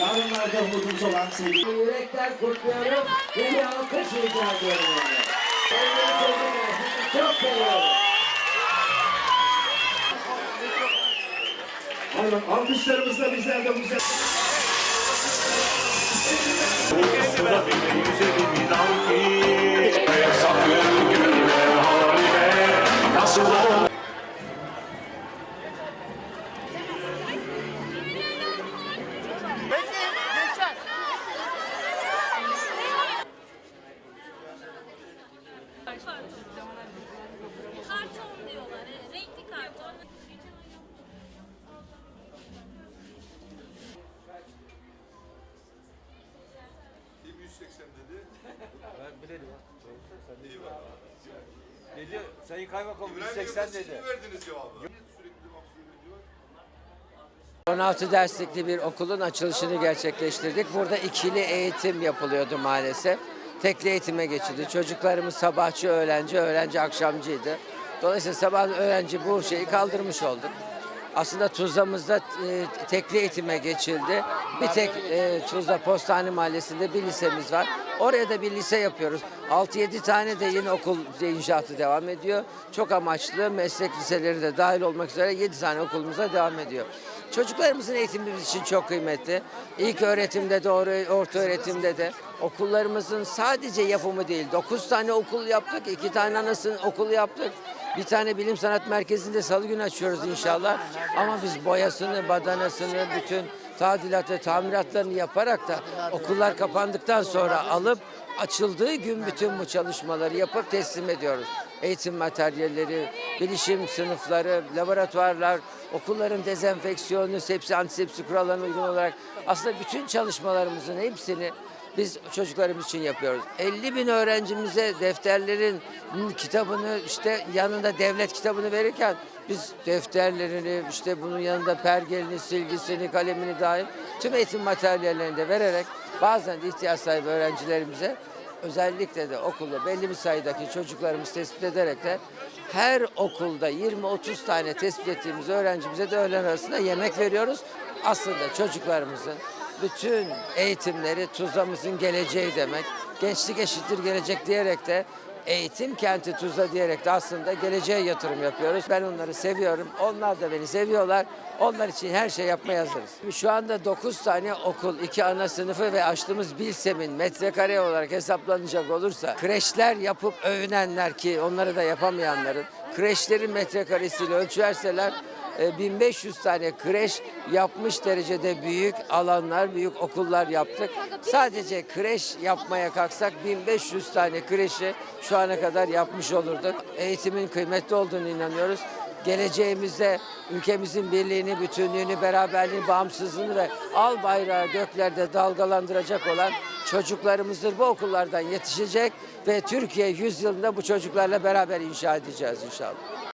Yarınlarda umudumuz olan sevgili Yürekten kutluyorum ve bir alkış rica ediyorum. Sevgili çocuklar sizi çok seviyorum. Alkışlarımızla bizler de bu güzel. Karton diyorlar. evet, Renkli karton. Kim 180 dedi? Ben bilelim ha. İyi bak. Dedi, Sayın Kaymakam İbrahim 180 Yılmaz siz dedi. mi verdiniz cevabı? Sürekli mahsul ediyor? 16 derslikli bir okulun açılışını gerçekleştirdik. Burada ikili eğitim yapılıyordu maalesef. Tekli eğitime geçildi. Çocuklarımız sabahçı öğlenci, öğlenci akşamcıydı. Dolayısıyla sabah öğrenci bu şeyi kaldırmış olduk. Aslında Tuzla'mızda e, tekli eğitime geçildi. Bir tek e, Tuzla Postane Mahallesi'nde bir lisemiz var. Oraya da bir lise yapıyoruz. 6-7 tane de yeni okul inşaatı devam ediyor. Çok amaçlı meslek liseleri de dahil olmak üzere 7 tane okulumuza devam ediyor. Çocuklarımızın eğitimi bizim için çok kıymetli. İlk öğretimde de, or- orta öğretimde de okullarımızın sadece yapımı değil. 9 tane okul yaptık, 2 tane anasını okulu yaptık. Bir tane bilim sanat merkezinde salı günü açıyoruz inşallah. Ama biz boyasını, badanasını, bütün tadilat ve tamiratlarını yaparak da okullar kapandıktan sonra alıp açıldığı gün bütün bu çalışmaları yapıp teslim ediyoruz. Eğitim materyalleri, bilişim sınıfları, laboratuvarlar, okulların dezenfeksiyonu, sepsi, antisepsi kurallarına uygun olarak aslında bütün çalışmalarımızın hepsini biz çocuklarımız için yapıyoruz. 50 bin öğrencimize defterlerin kitabını işte yanında devlet kitabını verirken biz defterlerini işte bunun yanında pergelini, silgisini, kalemini dahil tüm eğitim materyallerini de vererek bazen de ihtiyaç sahibi öğrencilerimize özellikle de okulda belli bir sayıdaki çocuklarımız tespit ederek de her okulda 20-30 tane tespit ettiğimiz öğrencimize de öğlen arasında yemek veriyoruz. Aslında çocuklarımızın bütün eğitimleri Tuzla'mızın geleceği demek. Gençlik eşittir gelecek diyerek de eğitim kenti Tuzla diyerek de aslında geleceğe yatırım yapıyoruz. Ben onları seviyorum. Onlar da beni seviyorlar. Onlar için her şey yapmaya hazırız. Şu anda 9 tane okul, 2 ana sınıfı ve açtığımız Bilsem'in metrekare olarak hesaplanacak olursa kreşler yapıp övünenler ki onları da yapamayanların kreşlerin metrekaresiyle ölçerseler 1500 tane kreş yapmış derecede büyük alanlar, büyük okullar yaptık. Sadece kreş yapmaya kalksak 1500 tane kreşi şu ana kadar yapmış olurduk. Eğitimin kıymetli olduğunu inanıyoruz. Geleceğimizde ülkemizin birliğini, bütünlüğünü, beraberliğini, bağımsızlığını ve al bayrağı göklerde dalgalandıracak olan çocuklarımızdır. Bu okullardan yetişecek ve Türkiye 100 yılında bu çocuklarla beraber inşa edeceğiz inşallah.